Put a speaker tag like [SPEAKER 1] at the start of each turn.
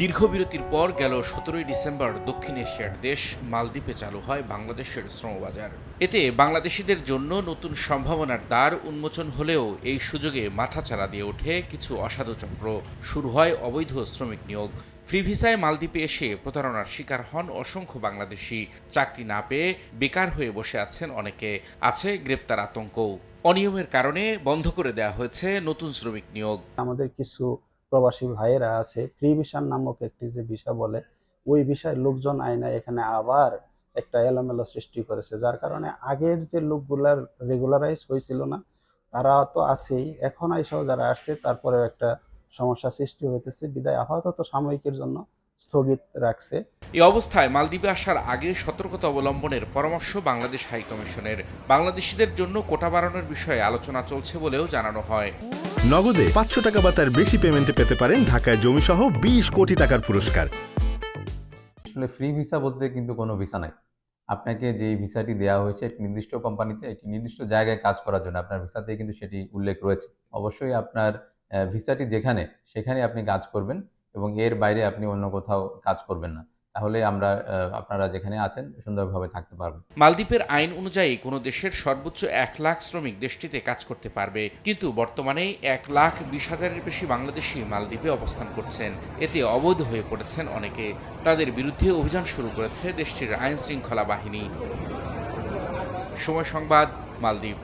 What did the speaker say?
[SPEAKER 1] দীর্ঘ বিরতির পর গেল সতেরোই ডিসেম্বর দক্ষিণ এশিয়ার দেশ, মালদ্বীপে চালু হয় বাংলাদেশের শ্রমবাজার। এতে বাংলাদেশিদের জন্য নতুন সম্ভাবনার দ্বার উন্মোচন হলেও এই সুযোগে মাথাচাড়া দিয়ে ওঠে কিছু অসাধু চক্র। শুরু হয় অবৈধ শ্রমিক নিয়োগ। ফ্রি ভিসায় মালদ্বীপে এসে প্রতারণার শিকার হন অসংখ্য বাংলাদেশি। চাকরি না পেয়ে বেকার হয়ে বসে আছেন অনেকে। আছে গ্রেপ্তার আতঙ্কও। অনিয়মের কারণে বন্ধ করে দেওয়া হয়েছে নতুন শ্রমিক নিয়োগ।
[SPEAKER 2] আমাদের কিছু প্রবাসী ভাইয়েরা আছে ফ্রি ভিসার নামক একটি যে ভিসা বলে, ওই বিষয়ে লোকজন আয়না এখানে আবার একটা এলোমেলো সৃষ্টি করেছে, যার কারণে আগের যে লোকগুলার রেগুলারাইজ হয়েছিল না, তারা তো আছেই। এখন এইসব যারা আসছে তারপরে একটা সমস্যা সৃষ্টি হইতেছে। বিদায় আপাতত সাময়িকের জন্য স্থগিত রাখছে।
[SPEAKER 1] এই অবস্থায় মালদ্বীপে আসার আগে সতর্কতা অবলম্বনের পরামর্শ বাংলাদেশ হাই হাইকমিশনের বাংলাদেশিদের জন্য কোটা বাড়ানোর বিষয়ে আলোচনা চলছে বলেও জানানো হয়।
[SPEAKER 3] নগদে পাঁচশো টাকা বা তার বেশি পেমেন্টে পেতে পারেন ঢাকায় জমি সহ বিশ কোটি টাকার পুরস্কার।
[SPEAKER 4] আসলে ফ্রি ভিসা বলতে কিন্তু কোনো ভিসা নাই। আপনাকে যে ভিসাটি দেওয়া হয়েছে একটি নির্দিষ্ট কোম্পানিতে একটি নির্দিষ্ট জায়গায় কাজ করার জন্য আপনার ভিসাতে কিন্তু সেটি উল্লেখ রয়েছে। অবশ্যই আপনার আহ, ভিসাটি যেখানে সেখানে আপনি কাজ করবেন। এবং এর বাইরে আপনি অন্য কোথাও কাজ করবেন না। তাহলে আমরা আপনারা যেখানে আছেন সুন্দরভাবে থাকতে পারবেন।
[SPEAKER 1] মালদ্বীপের আইন অনুযায়ী কোনো দেশের সর্বোচ্চ এক লাখ শ্রমিক দেশটিতে কাজ করতে পারবে, কিন্তু বর্তমানে এক লাখ বিশ হাজারের বেশি বাংলাদেশি মালদ্বীপে অবস্থান করছেন। এতে অবৈধ হয়ে পড়েছেন অনেকে। তাদের বিরুদ্ধে অভিযান শুরু করেছে দেশটির আইন শৃঙ্খলা বাহিনী। সময় সংবাদ, মালদ্বীপ।